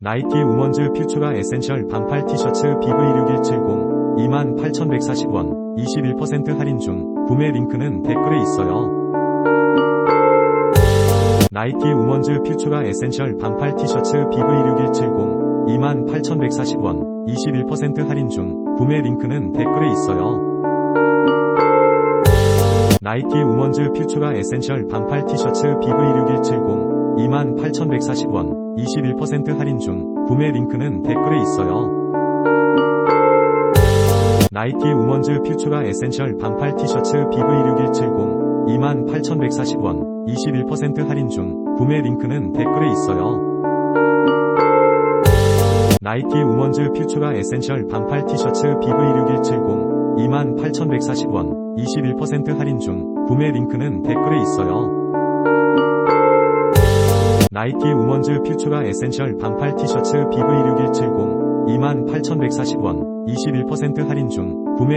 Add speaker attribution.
Speaker 1: 나이키 우먼즈 퓨처라 에센셜 반팔 티셔츠 BV6170 28,140원 21% 할인 중 구매 링크는 댓글에 있어요. 나이키 우먼즈 퓨처라 에센셜 반팔 티셔츠 BV6170 28,140원 21% 할인 중 구매 링크는 댓글에 있어요. 나이키 우먼즈 퓨처라 에센셜 반팔 티셔츠 BV6170 28,140원 21% 할인 중 구매 링크는 댓글에 있어요. 나이키 우먼즈 퓨처라 에센셜 반팔 티셔츠 BV6170 28,140원 21% 할인 중 구매 링크는 댓글에 있어요. 나이키 우먼즈 퓨처라 에센셜 반팔 티셔츠 BV6170 28,140원 21% 할인 중 구매 링크는 댓글에 있어요. 나이키 우먼즈 퓨처라 에센셜 반팔 티셔츠 BV6170 28,140원 21% 할인 중 구매